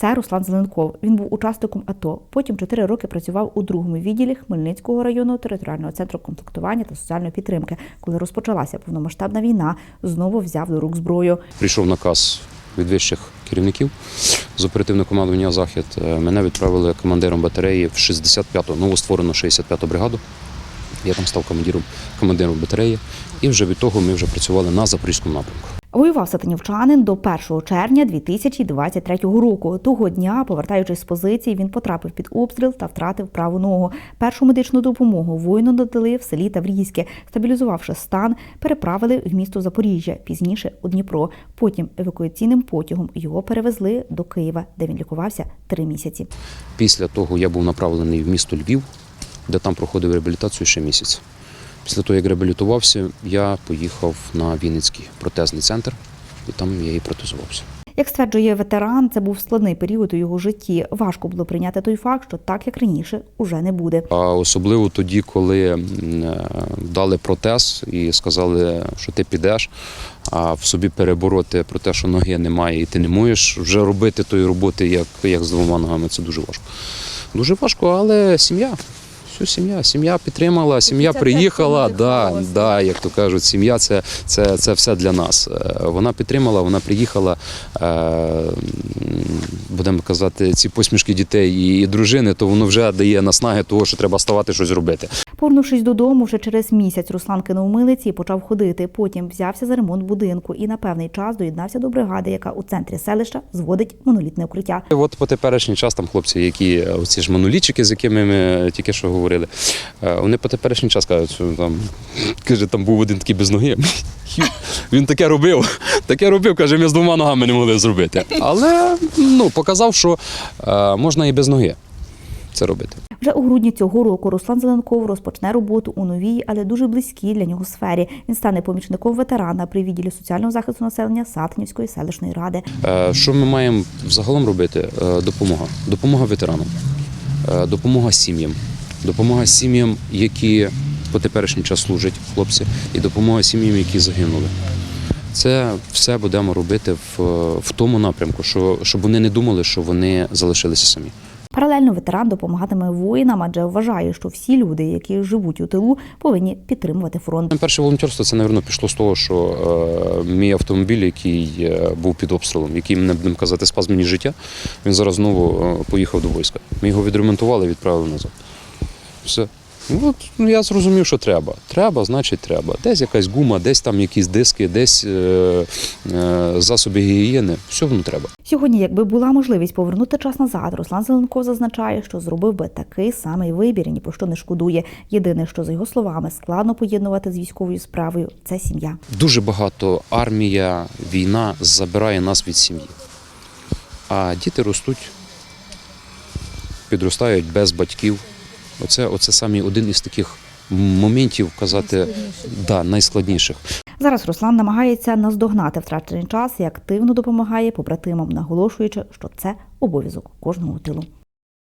Це Руслан Зеленков. Він був учасником АТО. Потім чотири роки працював у другому відділі Хмельницького районного територіального центру комплектування та соціальної підтримки. Коли розпочалася повномасштабна війна, знову взяв до рук зброю. Прийшов наказ від вищих керівників з оперативного командування Захід. Е, Мене відправили командиром батареї в 65-ту, новостворену 65-ту бригаду. Я там став командиром, командиром батареї, і вже від того ми вже працювали на запорізькому напрямку. Воював сатанівчанин до 1 червня 2023 року. Того дня, повертаючись з позиції, він потрапив під обстріл та втратив праву ногу. Першу медичну допомогу воїну надали в селі Таврійське. Стабілізувавши стан, переправили в місто Запоріжжя, пізніше у Дніпро. Потім евакуаційним потягом його перевезли до Києва, де він лікувався три місяці. Після того я був направлений в місто Львів, де там проходив реабілітацію ще місяць. Після того, як реабілітувався, я поїхав на Вінницький протезний центр, і там я і протезувався. Як стверджує ветеран, це був складний період у його житті. Важко було прийняти той факт, що так як раніше уже не буде. А особливо тоді, коли е, дали протез і сказали, що ти підеш, а в собі перебороти про те, що ноги немає, і ти не можеш вже робити тої роботи, як, як з двома ногами. Це дуже важко. Дуже важко, але сім'я. Все, сім'я. Сім'я підтримала, сім'я приїхала. Да, да, як то кажуть, сім'я це, це, це все для нас. Е, Вона підтримала, вона приїхала. е, Будемо казати, ці посмішки дітей і, і дружини, то воно вже дає наснаги того, що треба ставати щось робити. Повернувшись додому, вже через місяць Руслан кинув милиці і почав ходити. Потім взявся за ремонт будинку і на певний час доєднався до бригади, яка у центрі селища зводить монолітне укриття. От по теперішній час там хлопці, які оці ж монолітчики, з якими ми тільки що говорили, е, вони по теперішній час кажуть, що там каже, там був один такий без ноги. Він таке робив, таке робив, каже, ми з двома ногами не могли зробити. Але ну, показав, що е, можна і без ноги це робити. Вже у грудні цього року Руслан Зеленков розпочне роботу у новій, але дуже близькій для нього сфері. Він стане помічником ветерана при відділі соціального захисту населення Сатнівської селищної ради. Е, Що ми маємо взагалом робити? Допомога. Допомога ветеранам, допомога сім'ям, допомога сім'ям, які по теперішній час служать хлопці, і допомога сім'ям, які загинули. Це все будемо робити в, в тому напрямку, що, щоб вони не думали, що вони залишилися самі. Паралельно ветеран допомагатиме воїнам, адже вважає, що всі люди, які живуть у тилу, повинні підтримувати фронт. Перше волонтерство це, напевно, пішло з того, що е, мій автомобіль, який е, був під обстрілом, який мене будемо казати, спас мені життя, він зараз знову е, поїхав до війська. Ми його відремонтували і відправили назад. Все. Ну, от, ну, я зрозумів, що треба. Треба, значить треба. Десь якась гума, десь там якісь диски, десь е, е, засоби гігієни. Все воно треба. Сьогодні, якби була можливість повернути час назад, Руслан Зеленков зазначає, що зробив би такий самий вибір і ні про що не шкодує. Єдине, що за його словами складно поєднувати з військовою справою, це сім'я. Дуже багато армія, війна забирає нас від сім'ї. А діти ростуть, підростають без батьків. Оце, оце саме один із таких моментів казати да, найскладніших. Зараз Руслан намагається наздогнати втрачений час і активно допомагає побратимам, наголошуючи, що це обов'язок кожного тилу.